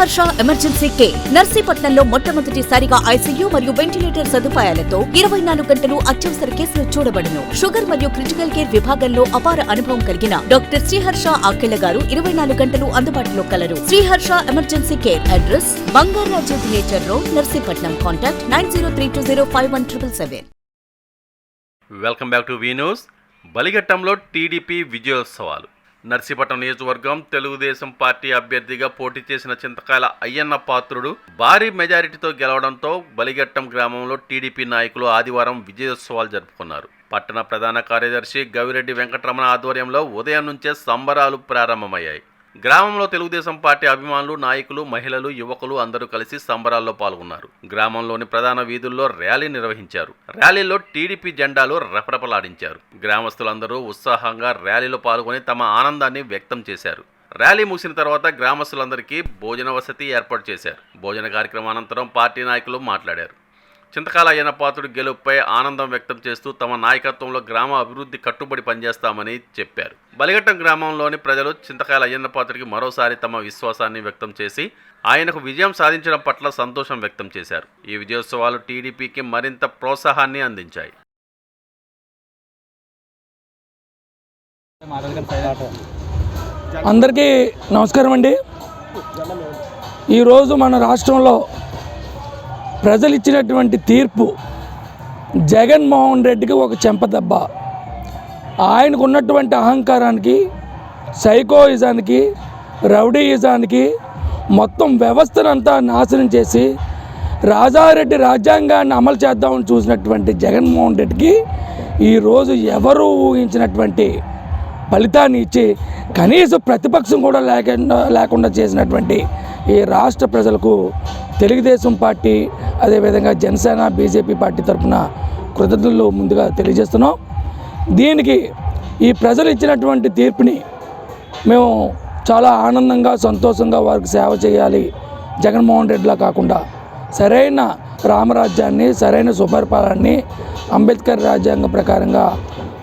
Harsha emergency care నర్సీపట్నంలో మొట్టమొదటిసారిగా ICU మరియు ventilator సదుపాయాలతో ఇరవై నాలుగు గంటలు అత్యవసర కేసులు చూడబడను. షుగర్ మరియు క్రిటికల్ కేర్ విభాగంలో అపార అనుభవం కలిగిన డాక్టర్ శ్రీహర్ష ఆకెళ్ళ గారు ఇరవై నాలుగు గంటలు అందుబాటులో colour. Sriharsha emergency care address Bangaraju theatre road Narsipatnam. Contact nine zero three two zero five one triple seven. Welcome back to V news బలిఘట్టంలో TDP విజయోత్సవాలు. నర్సీపట్నం నియోజకవర్గం తెలుగుదేశం పార్టీ అభ్యర్థిగా పోటీ చేసిన చింతకాయల అయ్యన్న పాత్రుడు భారీ మెజారిటీతో గెలవడంతో బలిగట్టం గ్రామంలో టీడీపీ నాయకులు ఆదివారం విజయోత్సవాలు జరుపుకున్నారు. పట్టణ ప్రధాన కార్యదర్శి గవిరెడ్డి వెంకటరమణ ఆధ్వర్యంలో ఉదయం నుంచే సంబరాలు ప్రారంభమయ్యాయి. గ్రామంలో తెలుగుదేశం పార్టీ అభిమానులు నాయకులు మహిళలు యువకులు అందరూ కలిసి సంబరాల్లో పాల్గొన్నారు. గ్రామంలోని ప్రధాన వీధుల్లో ర్యాలీ నిర్వహించారు. ర్యాలీలో టీడీపీ జెండాలు రెపరెపలాడించారు. గ్రామస్తులందరూ ఉత్సాహంగా ర్యాలీలో పాల్గొని తమ ఆనందాన్ని వ్యక్తం చేశారు. ర్యాలీ ముగిసిన తర్వాత గ్రామస్తులందరికీ భోజన వసతి ఏర్పాటు చేశారు. భోజన కార్యక్రమానంతరం పార్టీ నాయకులు మాట్లాడారు. చింతకాల అయ్యనపాత్రుడు గెలుపుపై ఆనందం వ్యక్తం చేస్తూ తమ నాయకత్వంలో గ్రామ అభివృద్ధి కట్టుబడి పనిచేస్తామని చెప్పారు. బలిగట్టం గ్రామంలోని ప్రజలు చింతకాయల అయ్యన్నపాత్రుడికి మరోసారి తమ విశ్వాసాన్ని వ్యక్తం చేసి ఆయనకు విజయం సాధించడం పట్ల సంతోషం వ్యక్తం చేశారు. ఈ విజయోత్సవాలు టీడీపీకి మరింత ప్రోత్సాహాన్ని అందించాయి. అందరికీ నమస్కారం అండి. ఈరోజు మన రాష్ట్రంలో ప్రజలు ఇచ్చినటువంటి తీర్పు జగన్మోహన్ రెడ్డికి ఒక చెంపదెబ్బ ఆయనకు ఉన్నటువంటి అహంకారానికి సైకోయిజానికి రౌడీయిజానికి మొత్తం వ్యవస్థనంతా నాశనం చేసి రాజారెడ్డి రాజ్యాంగాన్ని అమలు చేద్దామని చూసినటువంటి జగన్మోహన్ రెడ్డికి ఈరోజు ఎవరు ఊహించినటువంటి ఫలితాన్ని ఇచ్చి కనీస ప్రతిపక్షం కూడా లేకుండా లేకుండా చేసినటువంటి ఈ రాష్ట్ర ప్రజలకు తెలుగుదేశం పార్టీ అదేవిధంగా జనసేన బీజేపీ పార్టీ తరఫున కృతజ్ఞతలు ముందుగా తెలియజేస్తున్నాం. దీనికి ఈ ప్రజలు ఇచ్చినటువంటి తీర్పుని మేము చాలా ఆనందంగా సంతోషంగా వారికి సేవ చేయాలి. జగన్మోహన్ రెడ్డిలా కాకుండా సరైన రామరాజ్యాన్ని సరైన సుపరిపాలనని అంబేద్కర్ రాజ్యాంగం ప్రకారంగా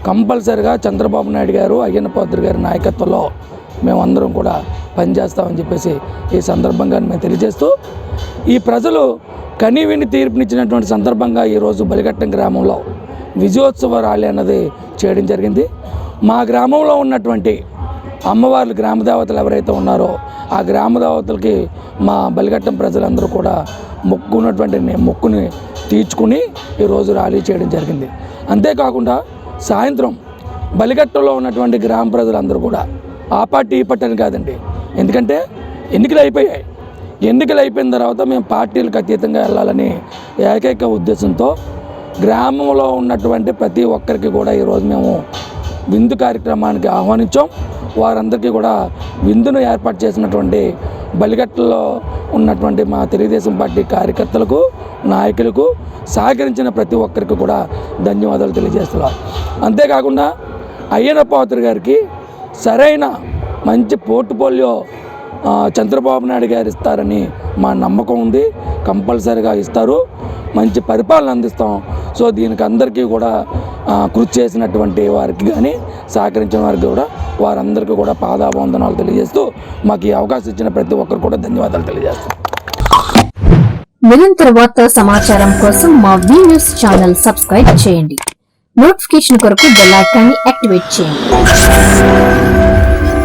కంపల్సరిగా చంద్రబాబు నాయుడు గారు అయ్యన్న గారి నాయకత్వంలో మేమందరం కూడా పనిచేస్తామని చెప్పేసి ఈ సందర్భంగా మేము తెలియజేస్తూ ఈ ప్రజలు కనీవిని తీర్పునిచ్చినటువంటి సందర్భంగా ఈరోజు బలిఘట్టం గ్రామంలో విజయోత్సవ ర్యాలీ అన్నది చేయడం జరిగింది. మా గ్రామంలో ఉన్నటువంటి అమ్మవార్లు గ్రామ దేవతలు ఎవరైతే ఉన్నారో ఆ గ్రామ దేవతలకి మా బలిఘట్టం ప్రజలందరూ కూడా మొక్కున్నటువంటి మొక్కుని తీర్చుకుని ఈరోజు ర్యాలీ చేయడం జరిగింది. అంతేకాకుండా సాయంత్రం బలిఘట్టంలో ఉన్నటువంటి గ్రామ ప్రజలందరూ కూడా ఆ పార్టీ ఈ పార్టీ అని కాదండి. ఎందుకంటే ఎన్నికలు అయిపోయాయి. ఎన్నికలు అయిపోయిన తర్వాత మేము పార్టీలకు అతీతంగా వెళ్ళాలని ఏకైక ఉద్దేశంతో గ్రామంలో ఉన్నటువంటి ప్రతి ఒక్కరికి కూడా ఈరోజు మేము విందు కార్యక్రమానికి ఆహ్వానించాం. వారందరికీ కూడా విందును ఏర్పాటు చేసినటువంటి బలిగట్టలో ఉన్నటువంటి మా తెలుగుదేశం పార్టీ కార్యకర్తలకు నాయకులకు సహకరించిన ప్రతి ఒక్కరికి కూడా ధన్యవాదాలు తెలియజేస్తున్నాం. అంతేకాకుండా అయ్యన పాత్ర గారికి సరైన మంచి పోర్ట్ఫోలియో చంద్రబాబు నాయుడు గారు ఇస్తారని మా నమ్మకం ఉంది. కంపల్సరిగా ఇస్తారు. మంచి పరిపాలన అందిస్తాం. సో దీనికి అందరికీ కూడా కృషి చేసినటువంటి వారికి కానీ సహకరించిన వారికి కూడా వారందరికీ కూడా పాదాభవందనాలు తెలియజేస్తూ మాకు ఈ అవకాశం ఇచ్చిన ప్రతి ఒక్కరు కూడా ధన్యవాదాలు తెలియజేస్తాం. నిరంతర వార్తా సమాచారం కోసం మా వి న్యూస్ ఛానల్ సబ్స్క్రైబ్ చేయండి. నోటిఫికేషన్ కొరకు బెల్ ఐకాన్ని యాక్టివేట్ చేయండి.